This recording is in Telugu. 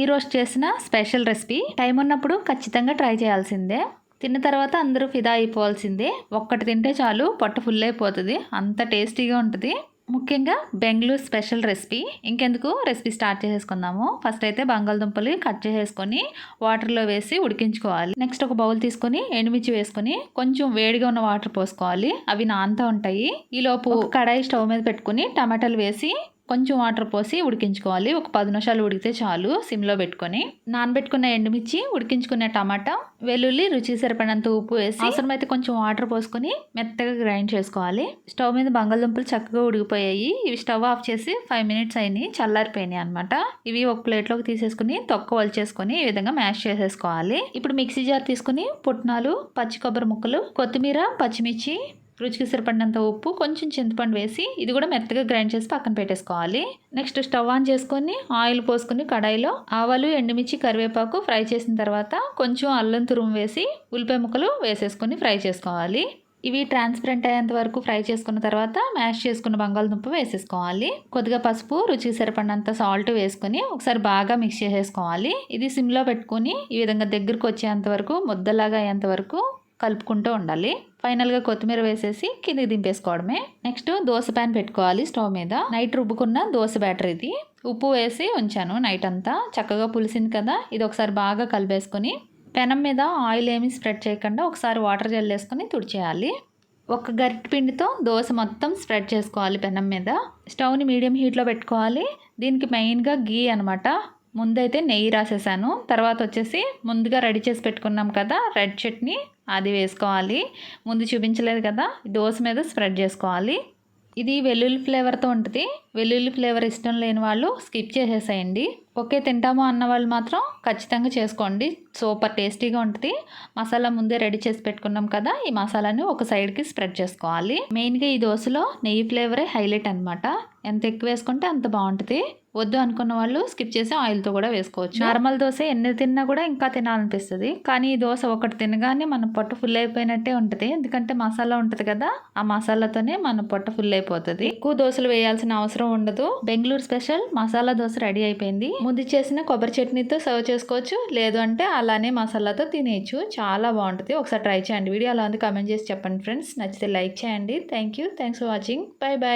ఈ రోజు చేసిన స్పెషల్ రెసిపీ. టైం ఉన్నప్పుడు ఖచ్చితంగా ట్రై చేయాల్సిందే. తిన్న తర్వాత అందరూ ఫిదా అయిపోవాల్సిందే. ఒక్కటి తింటే చాలు పొట్ట ఫుల్ అయిపోతుంది. అంత టేస్టీగా ఉంటుంది. ముఖ్యంగా బెంగళూరు స్పెషల్ రెసిపీ. ఇంకెందుకు? రెసిపీ స్టార్ట్ చేసేసుకుందాము. ఫస్ట్ అయితే బంగాళదుంపలు కట్ చేసేసుకొని వాటర్లో వేసి ఉడికించుకోవాలి. నెక్స్ట్ ఒక బౌల్ తీసుకొని ఎండుమిర్చి వేసుకొని కొంచెం వేడిగా ఉన్న వాటర్ పోసుకోవాలి. అవి నాంతా ఉంటాయి. ఈలోపు కడాయి స్టవ్ మీద పెట్టుకుని టమాటాలు వేసి కొంచెం వాటర్ పోసి ఉడికించుకోవాలి. ఒక పది నిమిషాలు ఉడికితే చాలు సిమ్లో పెట్టుకొని. నానబెట్టుకున్న ఎండుమిర్చి ఉడికించుకున్న టమాటా వెల్లుల్లి రుచి సరిపడినంత ఉప్పు వేసి అవసరమైతే కొంచెం వాటర్ పోసుకొని మెత్తగా గ్రైండ్ చేసుకోవాలి. స్టవ్ మీద బంగాళదుంపలు చక్కగా ఉడికిపోయాయి. ఇవి స్టవ్ ఆఫ్ చేసి ఫైవ్ మినిట్స్ అయినాయి చల్లారిపోయినాయి అనమాట ఇవి ఒక ప్లేట్లోకి తీసేసుకుని తొక్క వలిచేసుకొని ఈ విధంగా మ్యాష్ చేసేసుకోవాలి. ఇప్పుడు మిక్సీ జార్ తీసుకుని పుట్నాలు పచ్చి కొబ్బరి ముక్కలు కొత్తిమీర పచ్చిమిర్చి రుచికి సరిపడినంత ఉప్పు కొంచెం చింతపండు వేసి ఇది కూడా మెత్తగా గ్రైండ్ చేసి పక్కన పెట్టేసుకోవాలి. నెక్స్ట్ స్టవ్ ఆన్ చేసుకొని ఆయిల్ పోసుకుని కడాయిలో ఆవాలు ఎండుమిర్చి కరివేపాకు ఫ్రై చేసిన తర్వాత కొంచెం అల్లం తురుము వేసి ఉల్లిపాయ ముక్కలు వేసేసుకొని ఫ్రై చేసుకోవాలి. ఇవి ట్రాన్స్పరెంట్ అయ్యేంత వరకు ఫ్రై చేసుకున్న తర్వాత మ్యాష్ చేసుకున్న బంగాళదుంప వేసేసుకోవాలి. కొద్దిగా పసుపు రుచికి సరిపడినంత సాల్ట్ వేసుకొని ఒకసారి బాగా మిక్స్ చేసేసుకోవాలి. ఇది సిమ్లో పెట్టుకొని ఈ విధంగా దగ్గరకు వచ్చేంత వరకు ముద్దలాగా అయ్యేంత వరకు కలుపుకుంటూ ఉండాలి. ఫైనల్గా కొత్తిమీర వేసేసి కిందికి దింపేసుకోవడమే. నెక్స్ట్ దోశ ప్యాన్ పెట్టుకోవాలి స్టవ్ మీద. నైట్ రుబ్బుకున్న దోశ బ్యాటర్ ఇది. ఉప్పు వేసి ఉంచాను నైట్ అంతా. చక్కగా పులిసింది కదా. ఇది ఒకసారి బాగా కలిపేసుకొని పెనం మీద ఆయిల్ ఏమి స్ప్రెడ్ చేయకుండా ఒకసారి వాటర్ జల్లేసుకొని తుడిచేయాలి. ఒక గరిటె పిండితో దోశ మొత్తం స్ప్రెడ్ చేసుకోవాలి పెనం మీద. స్టవ్ని మీడియం హీట్లో పెట్టుకోవాలి. దీనికి మెయిన్గా గీ అనమాట ముందైతే నెయ్యి రాసేసాను. తర్వాత వచ్చేసి ముందుగా రెడీ చేసి పెట్టుకున్నాం కదా రెడ్ చట్నీ అది వేసుకోవాలి. ముందు చూపించలేదు కదా దోశ మీద స్ప్రెడ్ చేసుకోవాలి. ఇది వెల్లుల్లి ఫ్లేవర్తో ఉంటుంది. వెల్లుల్లి ఫ్లేవర్ ఇష్టం లేని వాళ్ళు స్కిప్ చేసేసేయండి. ఓకే తింటాము అన్న వాళ్ళు మాత్రం ఖచ్చితంగా చేసుకోండి. సూపర్ టేస్టీగా ఉంటుంది. మసాలా ముందే రెడీ చేసి పెట్టుకున్నాం కదా ఈ మసాలాని ఒక సైడ్కి స్ప్రెడ్ చేసుకోవాలి. మెయిన్గా ఈ దోశలో నెయ్యి ఫ్లేవరే హైలైట్ అనమాట ఎంత ఎక్కువ వేసుకుంటే అంత బాగుంటుంది. వద్దు అనుకున్న వాళ్ళు స్కిప్ చేసి ఆయిల్తో కూడా వేసుకోవచ్చు. నార్మల్ దోశ ఎన్ని తిన్నా కూడా ఇంకా తినాలనిపిస్తుంది. కానీ ఈ దోశ ఒకటి తినగానే మన పొట్ట ఫుల్ అయిపోయినట్టే ఉంటుంది. ఎందుకంటే మసాలా ఉంటుంది కదా ఆ మసాలాతోనే మన పొట్ట ఫుల్ అయిపోతుంది. ఎక్కువ దోశలు వేయాల్సిన అవసరం ఉండదు. బెంగళూరు స్పెషల్ మసాలా దోశ రెడీ అయిపోయింది. ముందు చేసిన కొబ్బరి చట్నీతో సర్వ్ చేసుకోవచ్చు. లేదు అంటే అలానే మసాలాతో తినేయచ్చు. చాలా బాగుంటుంది. ఒకసారి ట్రై చేయండి. వీడియో అలా ఉంది? కామెంట్ చేసి చెప్పండి ఫ్రెండ్స్. నచ్చితే లైక్ చేయండి. Thank you. Thanks for watching. Bye bye